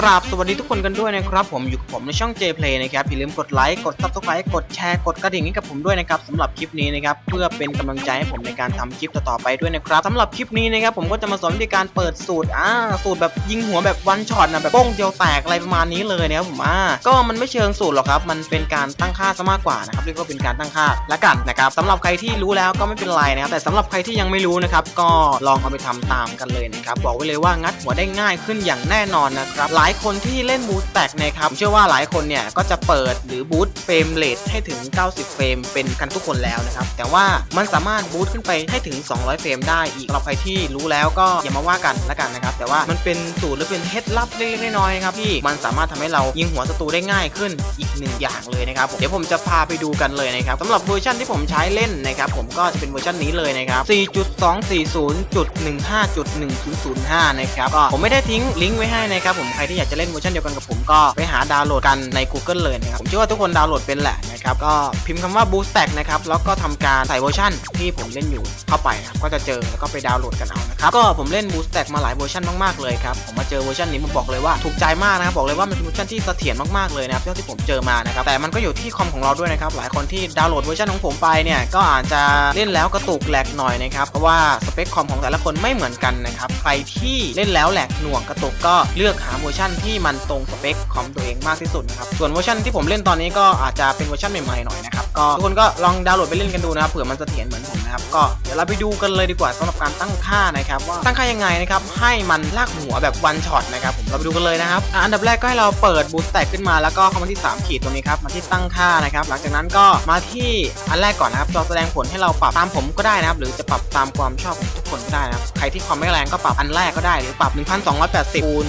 กราบสวัสดีทุกคนกันด้วยนะครับผมอยู่กับผมในช่อง J Play นะครับอย่าลืมกดไลค์กด Subscribe กดแชร์กดกระดิ่งให้กับผมด้วยนะครับสำหรับคลิปนี้นะครับเพื่อเป็นกำลังใจให้ผมในการทำคลิปต่อๆไปด้วยนะครับสำหรับคลิปนี้นะครับผมก็จะมาสอนวิธีการเปิดสูตรอ่าสูตรแบบยิงหัวแบบวันช็อตนะแบบโป้งเดียวแตกอะไรประมาณนี้เลยนะครับผมอ่าก็มันไม่เชิงสูตรหรอกครับมันเป็นการตั้งค่าซะมากกว่านะครับเรียกว่าเป็นการตั้งค่าละกันนะครับสำหรับใครที่รู้แล้วก็ไม่เป็นไรนะครับแต่สำหรับใครที่ยังไม่รู้นะครับก็ลองเอาไปทำตามกันเลยนะครับบอกไว้เลยว่างัดหัวได้ง่ายขึ้นอย่างแน่นอนนะครับายคนที่เล่นบูสแต็กนะครับผมเชื่อว่าหลายคนเนี่ยก็จะเปิดหรือบูสเฟรมเรทให้ถึง 90 เฟรมเป็นกันทุกคนแล้วนะครับ แต่ว่ามันสามารถบูสขึ้นไปให้ถึง 200 เฟรมได้อีกสำหรับใครที่รู้แล้วก็อย่ามาว่ากันละกันนะครับ แต่ว่ามันเป็นสูตรหรือเป็นเคล็ดลับเล็กๆน้อยๆครับที่มันสามารถทำให้เรายิงหัวศัตรูได้ง่ายขึ้นอีกหนึ่งอย่างเลยนะครับเดี๋ยวผมจะพาไปดูกันเลยนะครับสำหรับเวอร์ชันที่ผมใช้เล่นนะครับผมก็จะเป็นเวอร์ชันนี้เลยนะครับ 4.240.15.1005 นะครับก็ผมไม่ได้ทิ้งลิงก์ไว้ให้นะครับผมใครที่อยากจะเล่นเวอร์ชันเดียวกันกับผมก็ไปหาดาวน์โหลดกันใน Google เลยนะครับผมเชื่อว่าทุกคนดาวน์โหลดเป็นแหละนะครับก็พิมพ์คำว่า Boost Stack นะครับแล้วก็ทำการใส่เวอร์ชันที่ผมเล่นอยู่เข้าไปนะครับก็จะเจอแล้วก็ไปดาวน์โหลดกันเอานะครับก็ผมเล่น Boost Stack มาหลายเวอร์ชันมากๆเลยครับผมมาเจอเวอร์ชันนี้ผมบอกเลยว่าถูกใจมากนะครับบอกเลยว่ามันเป็นเวอร์ชันที่เสถียรมากๆเลยนะครับเท่าที่ผมเจอมานะครับแต่มันก็อยู่ที่คอมของเราด้วยนะครับหลายคนที่ดาวน์โหลดเวอร์ชันของผมไปเนี่ยก็อาจจะเล่นแล้วกระตุกแหลกหน่อยนะครับเพราะว่าสเปคคอมของแต่ละคนไม่เหมือนกันนะครับใครที่เล่นแล้วแหลกหน่วงกระตุกก็เลือกหาเวอร์ชันที่มันตรงสเปคคอมตัวเองมากที่สุดนะครับ ส่วนเวอร์ชันที่ผมเล่นตอนนี้ก็อาจจะเป็นเวอร์ชันใหม่ๆหน่อยนะครับ ก็ทุกคนก็ลองดาวน์โหลดไปเล่นกันดูนะครับเผื่อมันเสถียรเหมือนผม นะครับก็เดี๋ยวเราไปดูกันเลยดีกว่าสำหรับการตั้งค่านะครับว่าตั้งค่ายังไงนะครับให้มันลากหัวแบบวันช็อตนะครับผมเราไปดูกันเลยนะครับอันดับแรกก็ให้เราเปิดบูสต์แตกขึ้นมาแล้วก็เข้ามาที่ 3 ขีดตรงนี้ครับมาที่ตั้งค่านะครับหลังจากนั้นก็มาที่อันแรกก่อนนะครับจอแสดงผลให้เราปรับตามผมก็ได้นะครับหรือจะปรับตามความชอบของทุกคนก็ได้นะครับใครที่ความไม่แรงก็ปรับอันแรกก็ได้หรือปรับ 1280คูณ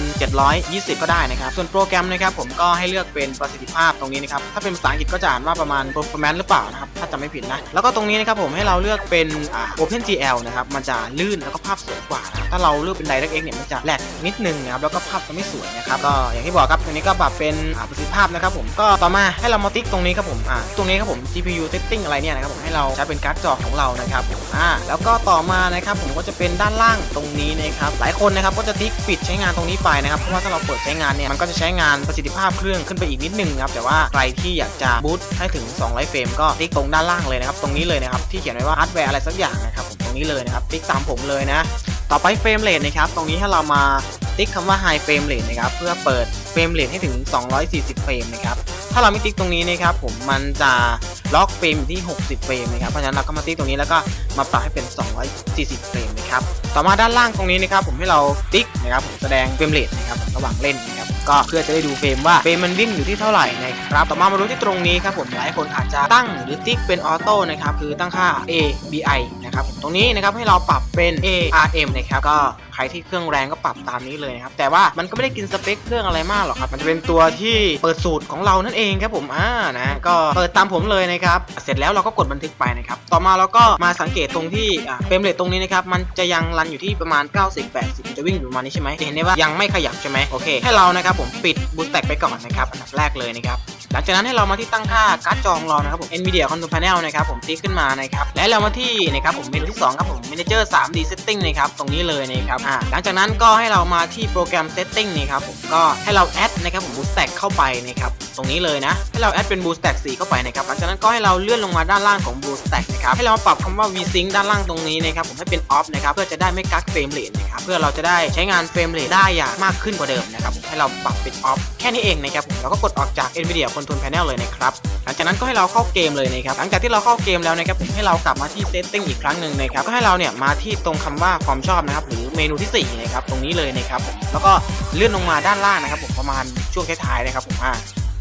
720 ก็ได้นะครับส่วนโปรแกรมนะครับผมก็ให้เลือกเป็นประสิทธิภาพตรงนี้นะครับถ้าเป็นภาษาอังกฤษก็จะอ่านว่าประมาณ performance หรือเปล่านะครับถ้าจำไม่ผิดนะแล้วก็ตรงนี้นะครับผมให้เราเลือกเเป็นอ่า OpenGL นะครับ มันจะลื่นแล้วก็ภาพสวยกว่านะถ้าเราเลือกเป็น DirectX เนี่ยมันจะแหลกนิดนึงนะครับ แล้วก็ภาพจะไม่สวยนะครับ ก็อย่างที่บอกครับตรงนี้ก็ปรับเป็นประสิทธิภาพนะครับผม ก็ต่อมาให้เรามาติ๊กตรงนี้ครับผม อ่า ตรงนี้ครับผม GPU setting อะไรเนี่ยนะครับผม ให้เราใช้เป็นการ์ดจอของเรานะครับผมอ่า แล้วก็ต่อมานะครับผมก็จะเป็นด้านล่างตรงนี้นะครับ หลายคนนะครับก็จะติ๊กปิดใช้งานตรงนี้ไปนะครับ เพราะว่าถ้าเราเปิดใช้งานเนี่ย มันก็จะใช้งานประสิทธิภาพเครื่องขึ้นไปอีกนิดนึงครับ แต่ว่าใครที่อยากจะบูตให้ถึง 200 เฟรมก็ติ๊กตรงด้านล่างเลยนะครับ ตรงนี้เลยนะครับที่เขียนไว้ว่าฮาร์ดแวร์อะไรสักอย่างนะครับผมตรงนี้เลยนะครับติ๊กตามผมเลยนะ ต่อไปเฟรมเรทนะครับตรงนี้ให้เรามาติ๊กคำว่า High Frame Rate นะครับเพื่อเปิดเฟรมเรทให้ถึง 240 เฟรมนะครับถ้าเราไม่ติ๊กตรงนี้นะครับผมมันจะล็อกเฟรมที่ 60 เฟรมนะครับเพราะฉะนั้นเราก็มาติ๊กตรงนี้แล้วก็มาปรับให้เป็น 240 เฟรมนะครับต่อมาด้านล่างตรงนี้นะครับผมให้เราติ๊กนะครับผมแสดงเฟรมเรทนะครับระหว่างเล่นนะครับ ก็เพื่อจะได้ดูเฟรมว่าเฟรมมันวิ่งอยู่ที่เท่าไหร่นะครับต่อมามาดูที่ตรงนี้ครับผมหลายคนอาจจะตั้งหรือติ๊กเป็นออโต้นะครับคือตั้งค่า A B I นะครับตรงนี้นะครับให้เราปรับเป็น A R M นะครับก็ใครที่เครื่องแรงก็ปรับตามนี้เลยนะครับแต่ว่ามันก็ไม่ได้กินสเปคเครื่องอะไรมากหรอกครับมันจะเป็นตัวที่เปิดสูตรของเรานั่นเองครับผมอ่านะก็เปิดตามผมเลยนะครับเสร็จแล้วเราก็กดบันทึกไปนะครับต่อมาเราก็มาสังเกตตรงที่เฟรมเรทตรงนี้นะครับมันจะยังรันอยู่ที่ประมาณ 90 80 จะวิ่งอยู่ประมาณนี้ใช่ไหมจะเห็นได้ว่ายังไม่ขยับใช่ไหมโอเคให้เรานะครับผมปิดบูสต์แตกไปก่อนนะครับอันดับแรกเลยนะครับหลังจากนั้นให้เรามาที่ตั้งค่าการ์ดจอของเรานะครับผม Nvidia Control Panel นะครับผมติ๊กขึ้นมานะครับและเรามาที่นะครับผมเมนูที่ 2 ครับผม Manager 3D Setting นะครับ ตรงนี้เลยนะครับอ่าหลังจากนั้นก็ให้เรามาที่โปรแกรม Setting นี่ครับผม ก็ให้เราแอดนะครับผม Boost Stack เข้าไปนะครับ ตรงนี้เลยนะ ให้เราแอดเป็น Boost Stack 4 เข้าไปนะครับ หลังจากนั้นก็ให้เราเลื่อนลงมาด้านล่างของ Boost Stack นะครับ ให้เราปรับคำว่า VSync ด้านล่างตรงนี้นะครับ ผมให้เป็น Off นะครับ เพื่อจะได้ไม่กักเฟรมเรทนะครับ เพื่อเราจะได้ใช้งานเฟรมเรทได้อย่างมากขึ้นกว่าเดิมนะครับ ผมให้เราปรับเป็น Off แค่นี้เองนะครับ ผมเราก็กดออกจาก Nvidia Control Panel เลยนะครับ หลังจากนั้นก็ให้เราเข้าเกมเลยนะครับ หลังจากที่เราเข้าเกมแล้วนะครับผมให้เรากลับมาที่ setting อีกครั้งหนึ่งนะครับ ก็ให้เราเนี่ยมาที่ตรงคำว่าความชอบนะครับ หรือเมนูที่4นะครับ ตรงนี้เลยนะครับผมแล้วก็เลื่อนลงมาด้านล่างนะครับ ผมประมาณช่วงท้ายๆนะครับผมอ่า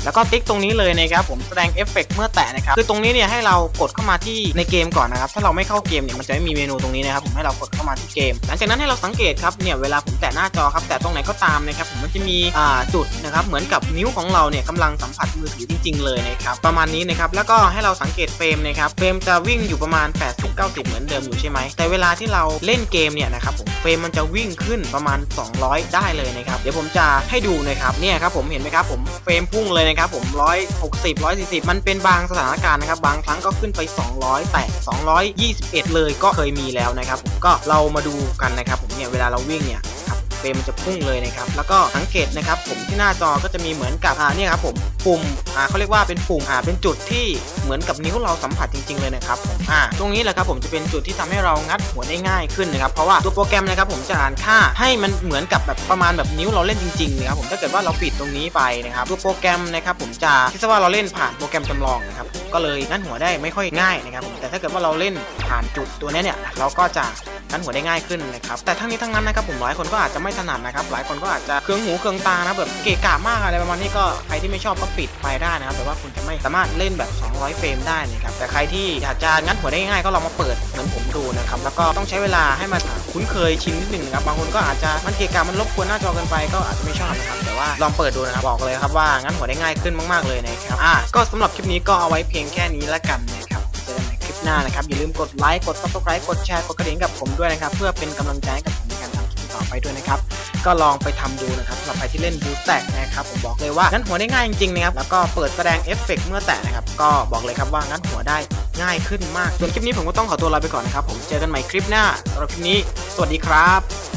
แล้วก็ติ๊กตรงนี้เลยนะครับผมแสดงเอฟเฟกต์เมื่อแตะนะครับคือตรงนี้เนี่ยให้เรากดเข้ามาที่ในเกมก่อนนะครับถ้าเราไม่เข้าเกมเนี่ยมันจะไม่มีเมนูตรงนี้นะครับผมให้เรากดเข้ามาที่เกม หลังจากนั้นให้เราสังเกตครับเนี่ยเวลาผมแตะหน้าจอครับแตะตรงไหนก็ตามนะครับผมมันจะมีอ่าจุดนะครับเหมือนกับนิ้วของเราเนี่ยกำลังสัมผัสมือถือจริง ๆ เลยนะครับประมาณนี้นะครับแล้วก็ให้เราสังเกตเฟรมนะครับเฟรมจะวิ่งอยู่ประมาณ 80-90 เหมือนเดิมอยู่ใช่ไหมแต่เวลาที่เราเล่นเกมเนี่ยนะครับผมเฟรมมันจะวิ่งขึ้นประมาณ 200 ได้เลยนะครับเดี๋ยวผมจะให้ดูนะครับเนี่ยครับผมเห็นไหมครับผมเฟรมพุ่งเลยนะครับผม 160 140 มันเป็นบางสถานการณ์นะครับ บางครั้งก็ขึ้นไป 200 แต่ 221 เลยก็เคยมีแล้วนะครับผมก็เรามาดูกันนะครับผมเนี่ยเวลาเราวิ่งเนี่ย รมมันจะพุ่งเลยนะครับแล้วก็สังเกตนะครับผมที่หน้าจอก็จะมีเหมือนกับอ่าเนี่ยครับผมปุ่มอ่าเขาเรียกว่าเป็นปุ่มอ่าเป็นจุดที่เหมือนกับนิ้วเราสัมผัสจริง ๆเลยนะครับผมอ่าตรงนี้แหละครับผมจะเป็นจุดที่ทำให้เรางัดหัวได้ง่ายขึ้นนะครับเพราะว่าตัวโปรแกรมนะครับผมจะอ่านค่าให้มันเหมือนกับแบบประมาณแบบนิ้วเราเล่นจริงๆนะครับผมถ้าเกิดว่าเราปิดตรงนี้ไปนะครับตัวโปรแกรมนะครับผมจะคิดซะว่าเราเล่นผ่านโปรแกรมจำลองนะครับก็เลยงัดหัวได้ไม่ค่อยง่ายนะครับผมแต่ถ้าเกิดว่าเราเล่นผ่านจุดตัวนี้เนี่ยเราก็จะ งันหัวได้ง่ายขึ้นนะครับแต่ทั้งนี้ทั้งนั้นนะครับผมหลายคนก็อาจจะไม่ถนัดนะครับหลายคนก็อาจจะเครื่องหูเครื่องตานะแบบเกะกะมากอะไรประมาณนี้ก็ใครที่ไม่ชอบก็ปิดไปได้นะครับแต่ว่าคุณจะไม่สามารถเล่นแบบ 200 เฟรมได้นะครับแต่ใครที่อยากจะงัดหัวได้ง่ายก็ลองมาเปิดเหมือนผมดูนะครับแล้วก็ต้องใช้เวลาให้มันคุ้นเคยชินนิดหนึ่งนะครับบางคนก็อาจจะมันเกะกะมันรบกวนหน้าจอเกินไปก็อาจจะไม่ชอบนะครับแต่ว่าลองเปิดดูนะครับบอกเลยครับว่างัดหัวได้ง่ายขึ้นมาก ๆเลยนะครับอะก็สำหรับคลิปนี้ก็เอาไว้เพียงแค่นี้ละกันนะ หน้านะครับ อย่าลืมกดไลค์ กด subscribe กดแชร์ กดกระดิ่งกับผมด้วยนะครับ เพื่อเป็นกำลังใจให้กับผมในการทำคลิปต่อไปด้วยนะครับ ก็ลองไปทำดูนะครับสำหรับใครที่เล่นบูสแตกนะครับ ผมบอกเลยว่างั้นหัวได้ง่ายจริงๆนะครับ แล้วก็เปิดแสดงเอฟเฟกต์เมื่อแตะนะครับ ก็บอกเลยครับว่างั้นหัวได้ง่ายขึ้นมาก ส่วนคลิปนี้ผมก็ต้องขอตัวลาไปก่อนนะครับ ผมเจอกันใหม่คลิปหน้าสำหรับคลิปนี้ สวัสดีครับ